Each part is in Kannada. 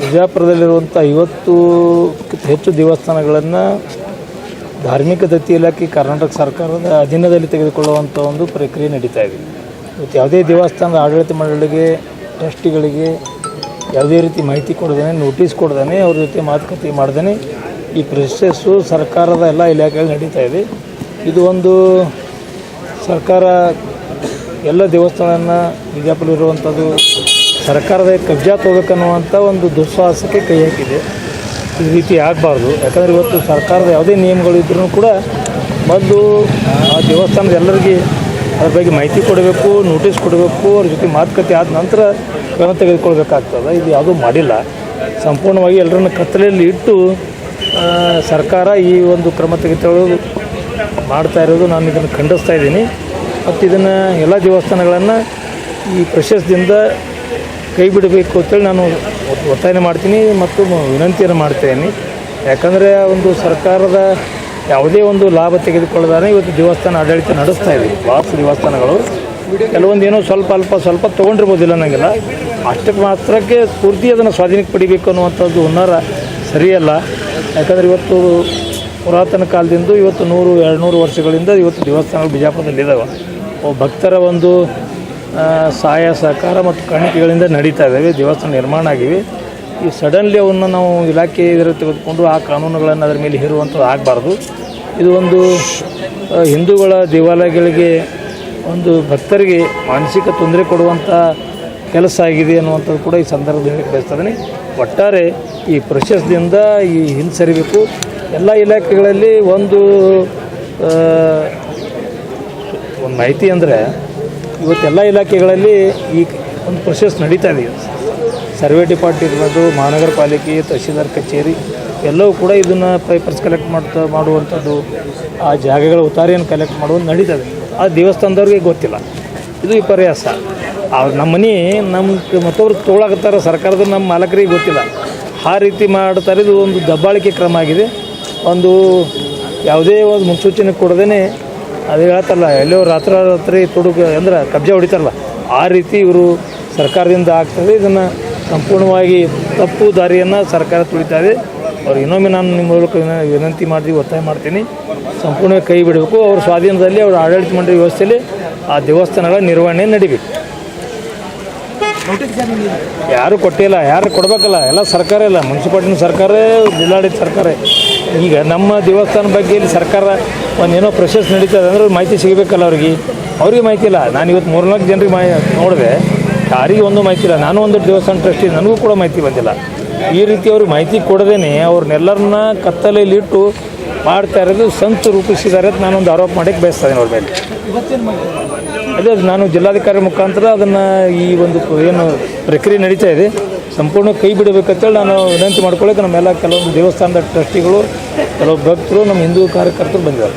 ಬಿಜಾಪುರದಲ್ಲಿರುವಂಥ ಐವತ್ತು ಹೆಚ್ಚು ದೇವಸ್ಥಾನಗಳನ್ನು ಧಾರ್ಮಿಕ ದತ್ತಿ ಇಲಾಖೆ, ಕರ್ನಾಟಕ ಸರ್ಕಾರದ ಅಧೀನದಲ್ಲಿ ತೆಗೆದುಕೊಳ್ಳುವಂಥ ಒಂದು ಪ್ರಕ್ರಿಯೆ ನಡೀತಾ ಇದೆ. ಇವತ್ತು ಯಾವುದೇ ದೇವಸ್ಥಾನದ ಆಡಳಿತ ಮಂಡಳಿಗೆ, ಟ್ರಸ್ಟಿಗಳಿಗೆ ಯಾವುದೇ ರೀತಿ ಮಾಹಿತಿ ಕೊಡದೇನೆ, ನೋಟಿಸ್ ಕೊಡ್ದೇ ಅವ್ರ ಜೊತೆ ಮಾತುಕತೆ ಮಾಡ್ದೇ ಈ ಪ್ರೊಸೆಸ್ಸು ಸರ್ಕಾರದ ಎಲ್ಲ ಇಲಾಖೆಗಳು ನಡೀತಾ ಇದೆ. ಇದು ಒಂದು ಸರ್ಕಾರ ಎಲ್ಲ ದೇವಸ್ಥಾನವನ್ನು ಬಿಜಾಪುರ ಇರುವಂಥದ್ದು ಸರ್ಕಾರದ ಕಬ್ಜಾ ತಗೋಬೇಕನ್ನುವಂಥ ಒಂದು ದುಸ್ಸಾಹಸಕ್ಕೆ ಕೈ ಹಾಕಿದೆ. ಈ ರೀತಿ ಆಗಬಾರ್ದು. ಯಾಕಂದರೆ ಇವತ್ತು ಸರ್ಕಾರದ ಯಾವುದೇ ನಿಯಮಗಳು ಇದ್ರೂ ಕೂಡ ಮೊದಲು ಆ ದೇವಸ್ಥಾನದ ಎಲ್ಲರಿಗೆ ಅದ್ರ ಬಗ್ಗೆ ಮಾಹಿತಿ ಕೊಡಬೇಕು ನೋಟಿಸ್ ಕೊಡಬೇಕು, ಅವ್ರ ಜೊತೆ ಮಾತುಕತೆ ಆದ ನಂತರ ಕ್ರಮ ತೆಗೆದುಕೊಳ್ಬೇಕಾಗ್ತದೆ. ಇದು ಯಾವುದೂ ಮಾಡಿಲ್ಲ. ಸಂಪೂರ್ಣವಾಗಿ ಎಲ್ಲರನ್ನ ಕತ್ತಲೆಯಲ್ಲಿ ಇಟ್ಟು ಸರ್ಕಾರ ಈ ಒಂದು ಕ್ರಮ ತೆಗೆದುಕೊಳ್ಳೋದು ಮಾಡ್ತಾ ಇರೋದು ನಾನು ಇದನ್ನು ಖಂಡಿಸ್ತಾ ಇದ್ದೀನಿ. ಮತ್ತು ಇದನ್ನು ಎಲ್ಲ ದೇವಸ್ಥಾನಗಳನ್ನು ಈ ಪ್ರಶಸ್ತಿಯಿಂದ ಕೈ ಬಿಡಬೇಕು ಅಂತೇಳಿ ನಾನು ಒತ್- ಒತ್ತಾಯ ಮಾಡ್ತೀನಿ ಮತ್ತು ವಿನಂತಿಯನ್ನು ಮಾಡ್ತೇನೆ. ಯಾಕಂದರೆ ಒಂದು ಸರ್ಕಾರದ ಯಾವುದೇ ಒಂದು ಲಾಭ ತೆಗೆದುಕೊಳ್ಳದಾನೆ ಇವತ್ತು ದೇವಸ್ಥಾನ ಆಡಳಿತ ನಡೆಸ್ತಾ ಇದೆ. ಭಾಳಷ್ಟು ದೇವಸ್ಥಾನಗಳು. ಕೆಲವೊಂದು ಏನೋ ಸ್ವಲ್ಪ ಅಲ್ಪ, ಸ್ವಲ್ಪ ತೊಗೊಂಡಿರ್ಬೋದಿಲ್ಲ ನನಗೆಲ್ಲ ಅಷ್ಟಕ್ಕೆ ಮಾತ್ರಕ್ಕೆ ಸ್ಫೂರ್ತಿ ಅದನ್ನು ಸ್ವಾಧೀನಕ್ಕೆ ಪಡಿಬೇಕು ಅನ್ನುವಂಥದ್ದು ಹುನ್ನಾರ ಸರಿಯಲ್ಲ. ಯಾಕಂದರೆ ಇವತ್ತು ಪುರಾತನ ಕಾಲದಿಂದ ಇವತ್ತು ನೂರು ಎರಡು ನೂರು ವರ್ಷಗಳಿಂದ ಇವತ್ತು ದೇವಸ್ಥಾನಗಳು ಬಿಜಾಪುರದಲ್ಲಿ ಇದ್ದಾವೆ ಅವು ಭಕ್ತರ ಒಂದು ಸಹಾಯ ಸಹಕಾರ ಮತ್ತು ಕಾಣಿಕೆಗಳಿಂದ ನಡೀತಾ ಇದ್ದಾವೆ, ದೇವಸ್ಥಾನ ನಿರ್ಮಾಣ ಆಗಿವೆ. ಈ ಸಡನ್ಲಿ ಅವನ್ನ ನಾವು ಇಲಾಖೆ ಇದರ ತೆಗೆದುಕೊಂಡು ಆ ಕಾನೂನುಗಳನ್ನು ಅದರ ಮೇಲೆ ಹೇರುವಂಥದ್ದು ಆಗಬಾರ್ದು. ಇದು ಒಂದು ಹಿಂದೂಗಳ ದೇವಾಲಯಗಳಿಗೆ ಒಂದು ಭಕ್ತರಿಗೆ ಮಾನಸಿಕ ತೊಂದರೆ ಕೊಡುವಂಥ ಕೆಲಸ ಆಗಿದೆ ಅನ್ನುವಂಥದ್ದು ಕೂಡ ಈ ಸಂದರ್ಭದಲ್ಲಿ ಬಯಸ್ತಾನೆ ಒಟ್ಟಾರೆ ಈ ಪ್ರಶಸ್ತಿಯಿಂದ ಈ ಹಿಂದೆ ಸರಿಬೇಕು ಎಲ್ಲ ಇಲಾಖೆಗಳಲ್ಲಿ ಒಂದು ಒಂದು ಮಾಹಿತಿ ಅಂದರೆ ಇವತ್ತೆಲ್ಲ ಇಲಾಖೆಗಳಲ್ಲಿ ಈ ಒಂದು ಪ್ರೊಸೆಸ್ ನಡೀತಾ ಇದೆ. ಸರ್ವೆ ಡಿಪಾರ್ಟ್ ಇರ್ಬೋದು ಮಹಾನಗರ ಪಾಲಿಕೆ ತಹಶೀಲ್ದಾರ್ ಕಚೇರಿ, ಎಲ್ಲವೂ ಕೂಡ ಇದನ್ನು ಪೇಪರ್ಸ್ ಕಲೆಕ್ಟ್ ಮಾಡ್ತಾ ಮಾಡುವಂಥದ್ದು, ಆ ಜಾಗಗಳ ಉತ್ತಾರಿಯನ್ನು ಕಲೆಕ್ಟ್ ಮಾಡುವುದು ನಡೀತದೆ ಆ ದೇವಸ್ಥಾನದವ್ರಿಗೆ ಗೊತ್ತಿಲ್ಲ. ಇದು ವಿಪರ್ಯಾಸ ಅವ್ರು ನಮ್ಮ ಮನೆ ನಮ್ಮ ಮತ್ತೊಬ್ರು ತೊಗೊಳಕತ್ತಾರ ಸರ್ಕಾರದ ನಮ್ಮ ಮಾಲಕರಿಗೆ ಗೊತ್ತಿಲ್ಲ. ಆ ರೀತಿ ಮಾಡ್ತಾರೆ, ಇದು ಒಂದು ದಬ್ಬಾಳಿಕೆ ಕ್ರಮ ಆಗಿದೆ. ಒಂದು ಯಾವುದೇ ಒಂದು ಮುನ್ಸೂಚನೆ ಕೊಡದೇ ಅದು ಹೇಳ್ತಾರಲ್ಲ, ಎಲ್ಲೋ ರಾತ್ರಿ ರಾತ್ರಿ ತುಡುಕು ಅಂದ್ರೆ ಕಬ್ಜೆ ಹೊಡಿತಾರಲ್ಲ, ಆ ರೀತಿ ಇವರು ಸರ್ಕಾರದಿಂದ ಆಗ್ತದೆ. ಇದನ್ನು ಸಂಪೂರ್ಣವಾಗಿ ತಪ್ಪು ದಾರಿಯನ್ನು ಸರ್ಕಾರ ತುಳಿತಾ ಇದೆ. ಅವ್ರು ಇನ್ನೊಮ್ಮೆ ನಾನು ನಿಮ್ಮ ಮೂಲಕ ವಿನ- ವಿನಂತಿ ಮಾಡ್ತೀವಿ, ಒತ್ತಾಯ ಮಾಡ್ತೀನಿ. ಸಂಪೂರ್ಣವಾಗಿ ಕೈ ಬಿಡಬೇಕು. ಅವ್ರ ಸ್ವಾಧೀನದಲ್ಲಿ ಅವ್ರ ಆಡಳಿತ ಮಂಡಳಿ ವ್ಯವಸ್ಥೆಯಲ್ಲಿ ಆ ದೇವಸ್ಥಾನಗಳ ನಿರ್ವಹಣೆ ನಡಿಬೇಕು. ಯಾರು ಕೊಟ್ಟಿಲ್ಲ, ಯಾರು ಕೊಡಬೇಕಲ್ಲ? ಎಲ್ಲ ಸರ್ಕಾರ ಇಲ್ಲ ಮುನ್ಸಿಪಾಲ್ಟಿನ ಸರ್ಕಾರ, ಜಿಲ್ಲಾಡಳಿತ ಸರ್ಕಾರ. ಈಗ ನಮ್ಮ ದೇವಸ್ಥಾನ ಬಗ್ಗೆ ಇಲ್ಲಿ ಸರ್ಕಾರ ಒಂದು ಏನೋ ಪ್ರೊಸೆಸ್ ನಡೀತದೆ ಅಂದ್ರೆ ಮಾಹಿತಿ ಸಿಗಬೇಕಲ್ಲ ಅವ್ರಿಗೆ. ಅವ್ರಿಗೆ ಮಾಹಿತಿ ಇಲ್ಲ. ನಾನು ಇವತ್ತು ಮೂರ್ನಾಲ್ಕು ಜನರಿಗೆ ಮಾಹಿ ನೋಡಿದೆ. ಯಾರಿಗೆ ಒಂದು ಮಾಹಿತಿ ಇಲ್ಲ. ನಾನು ಒಂದು ದೇವಸ್ಥಾನ ಟ್ರಸ್ಟಿ ನನಗೂ ಕೂಡ ಮಾಹಿತಿ ಬಂದಿಲ್ಲ. ಈ ರೀತಿ ಅವ್ರಿಗೆ ಮಾಹಿತಿ ಕೊಡದೇನೆ. ಅವ್ರನ್ನೆಲ್ಲರನ್ನ ಕತ್ತಲೆಯಲ್ಲಿ ಇಟ್ಟು ಮಾಡ್ತಾ ಇರೋದು ಸಂತ ರೂಪಿಸಿದ್ದಾರೆ ಅಂತ ನಾನೊಂದು ಆರೋಪ ಮಾಡೋಕ್ಕೆ ಬಯಸ್ತಾ ಇದ್ದೀನಿ ಅವ್ರ ಮೇಲೆ. ಅದು ನಾನು ಜಿಲ್ಲಾಧಿಕಾರಿ ಮುಖಾಂತರ ಅದನ್ನು ಈ ಒಂದು ಏನು ಪ್ರಕ್ರಿಯೆ ನಡೀತಾ ಇದೆ, ಸಂಪೂರ್ಣ ಕೈ ಬಿಡಬೇಕಂತೇಳಿ ನಾನು ವಿನಂತಿ ಮಾಡ್ಕೊಳ್ಳೋಕೆ ನಮ್ಮೆಲ್ಲ ಕೆಲವೊಂದು ದೇವಸ್ಥಾನದ ಟ್ರಸ್ಟಿಗಳು, ಕೆಲವು ಭಕ್ತರು, ನಮ್ಮ ಹಿಂದೂ ಕಾರ್ಯಕರ್ತರು ಬಂದಿದ್ದಾರೆ.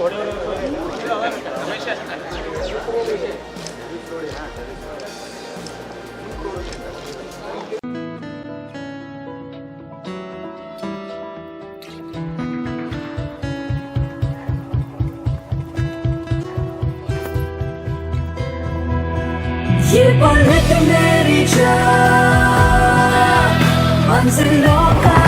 Keep on hitting that each other. Once in no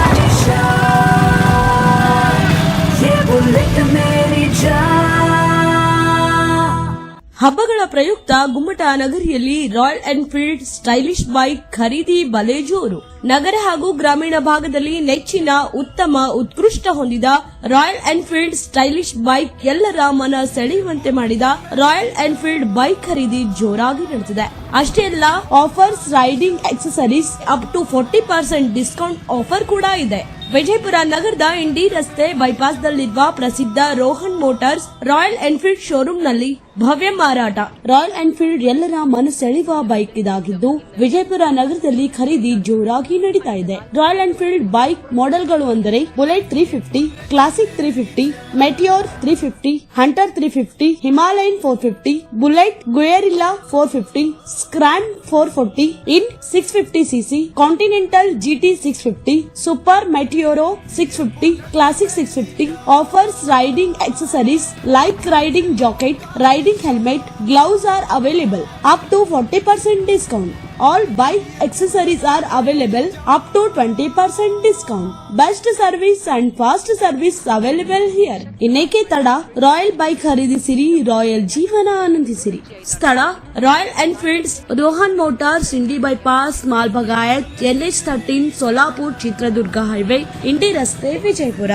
ಹಬ್ಬಗಳ ಪ್ರಯುಕ್ತ ಗುಮ್ಮಟ ನಗರಿಯಲ್ಲಿ ರಾಯಲ್ ಎನ್ಫೀಲ್ಡ್ ಸ್ಟೈಲಿಶ್ ಬೈಕ್ ಖರೀದಿ ಬಲೆ ಜೋರು ನಗರ ಹಾಗೂ ಗ್ರಾಮೀಣ ಭಾಗದಲ್ಲಿ ನೆಚ್ಚಿನ ಉತ್ತಮ ಉತ್ಕೃಷ್ಟ ಹೊಂದಿದ ರಾಯಲ್ ಎನ್ಫೀಲ್ಡ್ ಸ್ಟೈಲಿಶ್ ಬೈಕ್ ಎಲ್ಲರ ಮನ ಸೆಳೆಯುವಂತೆ ಮಾಡಿದ ರಾಯಲ್ ಎನ್ಫೀಲ್ಡ್ ಬೈಕ್ ಖರೀದಿ ಜೋರಾಗಿ ನಡೆದಿದೆ. ಅಷ್ಟೇ ಅಲ್ಲ offers riding accessories up to forty percent discount offer ಕೂಡ ಇದೆ. ವಿಜಯಪುರ ನಗರದ ಇಂಡಿ ರಸ್ತೆ ಬೈಪಾಸ್ ದಲ್ಲಿರುವ ಪ್ರಸಿದ್ಧ ರೋಹನ್ ಮೋಟಾರ್ಸ್ ರಾಯಲ್ ಎನ್ಫೀಲ್ಡ್ ಶೋರೂಮ್ನಲ್ಲಿ ಭವ್ಯ ಮಾರಾಟ. ರಾಯಲ್ ಎನ್ಫೀಲ್ಡ್ ಎಲ್ಲರ ಮನಸೆಳೆಯುವ ಬೈಕ್ ಇದಾಗಿದ್ದು, ವಿಜಯಪುರ ನಗರದಲ್ಲಿ ಖರೀದಿ ಜೋರಾಗಿ ನಡೀತಾ ಇದೆ ರಾಯಲ್ ಎನ್ಫೀಲ್ಡ್ ಬೈಕ್ ಮಾಡೆಲ್ಗಳು ಅಂದರೆ Bullet three fifty Classic three fifty Meteor three fifty Hunter three fifty Himalayan four fifty Bullet Guerrilla four fifty Scram four forty in six fifty CC Continental GT six fifty Super Meteor six fifty Classic six fifty offers riding accessories like riding jacket, riding helmet, gloves are available up to 40% discount. All bike accessories are available up to 20% discount. Best service and fast service available here. ಇನ್ನೇಕೆ ತಡ ರಾಯಲ್ ಬೈಕ್ ಖರೀದಿಸಿರಿ ರಾಯಲ್ ಜೀವನ ಆನಂದಿಸಿರಿ ಸ್ಥಳ Royal Enfield's Rohan Motors Indi bypass Malbagayat NH thirteen Solapur Chitradurga highway Indi ರಸ್ತೆ ವಿಜಯಪುರ